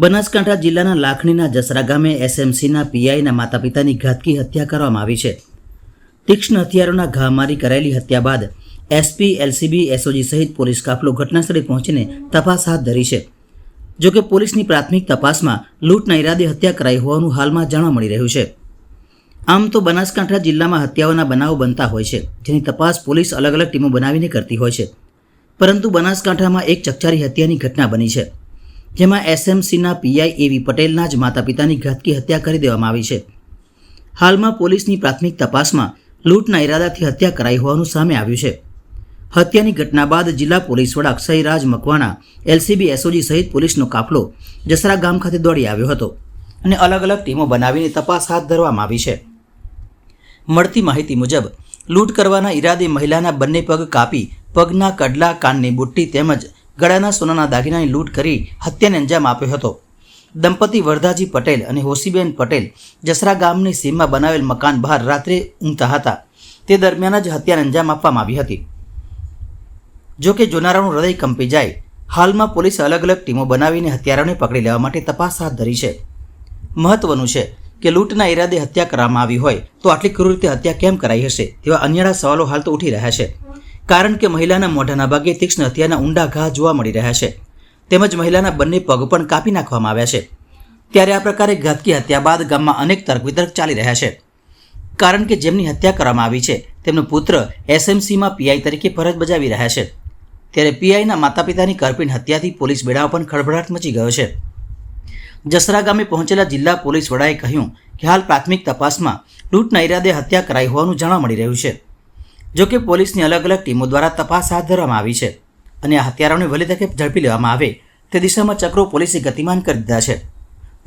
બનાસકાંઠા જિલ્લાના લાખણીના જસરા ગામે એસએમસીના પીઆઈના માતા પિતાની ઘાતકી હત્યા કરવામાં આવી છે. તીક્ષ્ણ હથિયારોના ઘા મારી કરાયેલી હત્યા બાદ એસપી, એલસીબી, એસઓજી સહિત પોલીસ કાફલો ઘટનાસ્થળે પહોંચીને તપાસ હાથ ધરી છે. જોકે પોલીસની પ્રાથમિક તપાસમાં લૂંટના ઈરાદે હત્યા કરાઈ હોવાનું હાલમાં જાણવા મળી રહ્યું છે. આમ તો બનાસકાંઠા જિલ્લામાં હત્યાઓના બનાવો બનતા હોય છે, જેની તપાસ પોલીસ અલગ અલગ ટીમો બનાવીને કરતી હોય છે. પરંતુ બનાસકાંઠામાં એક ચકચારી હત્યાની ઘટના બની છે. જેમાં એસએમસીના પીઆઈ એવી પટેલના જ માતા પિતાની ઘાતકી હત્યા કરી દેવામાં આવી છે. હાલમાં પોલીસની પ્રાથમિક તપાસમાં લૂંટના ઈરાદાથી હત્યા કરાઈ હોવાનું સામે આવ્યું છે. હત્યાની ઘટના બાદ જિલ્લા પોલીસ વડા અક્ષયરાજ મકવાણા, એલસીબી, એસઓજી સહિત પોલીસનો કાફલો જસરા ગામ ખાતે દોડી આવ્યો હતો અને અલગ અલગ ટીમો બનાવીને તપાસ હાથ ધરવામાં આવી છે. મળતી માહિતી મુજબ, લૂંટ કરવાના ઈરાદે મહિલાના બંને પગ કાપી પગના કડલા, કાનની બુટ્ટી તેમજ ગળાના સોનાના દાગીનાની લૂંટ કરી હત્યાને અંજામ આપ્યો હતો. દંપતી વરદાજી પટેલ અને હોસીબેન પટેલ જસરા ગામની સીમમાં બનાવેલ મકાન બહાર રાત્રે ઊંઘતા હતા. તે દરમિયાન જ હત્યાને અંજામ આપવામાં આવી હતી. જોકે જોનારાનું હૃદય કંપી જાય, હાલમાં પોલીસે અલગ અલગ ટીમો બનાવીને હત્યારાઓને પકડી લેવા માટે તપાસ હાથ ધરી છે. મહત્વનું છે કે લૂંટના ઈરાદે હત્યા કરવામાં આવી હોય તો આટલી ક્રૂર રીતે હત્યા કેમ કરાઈ હશે તેવા અન્યડા સવાલો હાલ તો ઉઠી રહ્યા છે. કારણ કે મહિલાના મોઢાના ભાગે તીક્ષ્ણ હત્યાના ઊંડા ઘા જોવા મળી રહ્યા છે. તેમજ મહિલાના બંને પગ પણ કાપી નાખવામાં આવ્યા છે. ત્યારે આ પ્રકારે ઘાતકી હત્યા બાદ ગામમાં અનેક તર્ક વિતર્ક ચાલી રહ્યા છે. કારણ કે જેમની હત્યા કરવામાં આવી છે, તેમનો પુત્ર એસએમસીમાં પીઆઈ તરીકે ફરજ બજાવી રહ્યા છે. ત્યારે પીઆઈના માતા પિતાની કરપીણ હત્યાથી પોલીસ બેડામાં પણ ખળભળાટ મચી ગયો છે. જસરા ગામે પહોંચેલા જિલ્લા પોલીસ વડાએ કહ્યું કે હાલ પ્રાથમિક તપાસમાં લૂંટના ઈરાદે હત્યા કરાઈ હોવાનું જાણવા મળી રહ્યું છે. જો કે પોલીસની અલગ અલગ ટીમો દ્વારા તપાસ હાથ ધરવામાં આવી છે અને આ હત્યારાઓને વહેલી તકે ઝડપી લેવામાં આવે તે દિશામાં ચક્રો પોલીસે ગતિમાન કરી દીધા છે.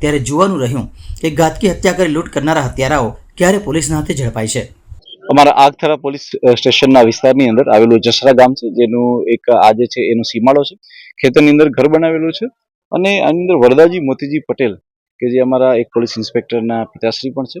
ત્યારે જોવાનું રહ્યું કે ઘાતકી હત્યા કરી લૂંટ કરનારા હત્યારાઓ ક્યારે પોલીસના હાથે ઝડપાય છે. અમારા આગથરા પોલીસ સ્ટેશનના વિસ્તારની અંદર આવેલું જસરા ગામ છે, જેનું એક આજે છે એનો સીમાડો છે. ખેતરની અંદર ઘર બનાવેલું છે અને આની અંદર વરદાજી મોતીજી પટેલ, કે જે અમારા એક પોલીસ ઇન્સ્પેક્ટરના પિતાશ્રી પણ છે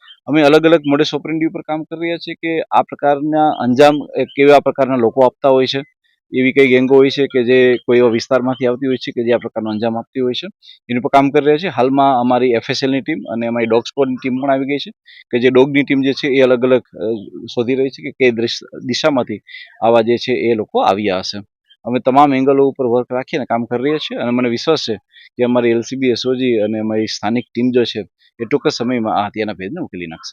અમે અલગ અલગ મોડેસ ઓપરેન્ડી ઉપર કામ કરી રહ્યા છીએ કે આ પ્રકારના અંજામ કેવા પ્રકારના લોકો આપતા હોય છે, એવી કઈ ગેંગો હોય છે કે જે કોઈ એવા વિસ્તારમાંથી આવતી હોય છે કે જે આ પ્રકારનો અંજામ આપતી હોય છે. એની ઉપર કામ કરી રહ્યા છે હાલમાં અમારી એફએસએલની ટીમ અને અમારી ડોગ સ્કોડની ટીમ પણ આવી ગઈ છે કે જે ડોગની ટીમ જે છે એ અલગ અલગ શોધી રહી છે કે કઈ દિશામાંથી આવા જે છે એ લોકો આવ્યા હશે. અમે તમામ એંગલો ઉપર વર્ક રાખીને કામ કરી રહ્યા છીએ અને મને વિશ્વાસ છે કે અમારી એલસીબી એસઓજી અને અમારી સ્થાનિક ટીમ જો છે એ ટૂંક સમયમાં આ હત્યાના ભેદને ઉકેલી નાખશે.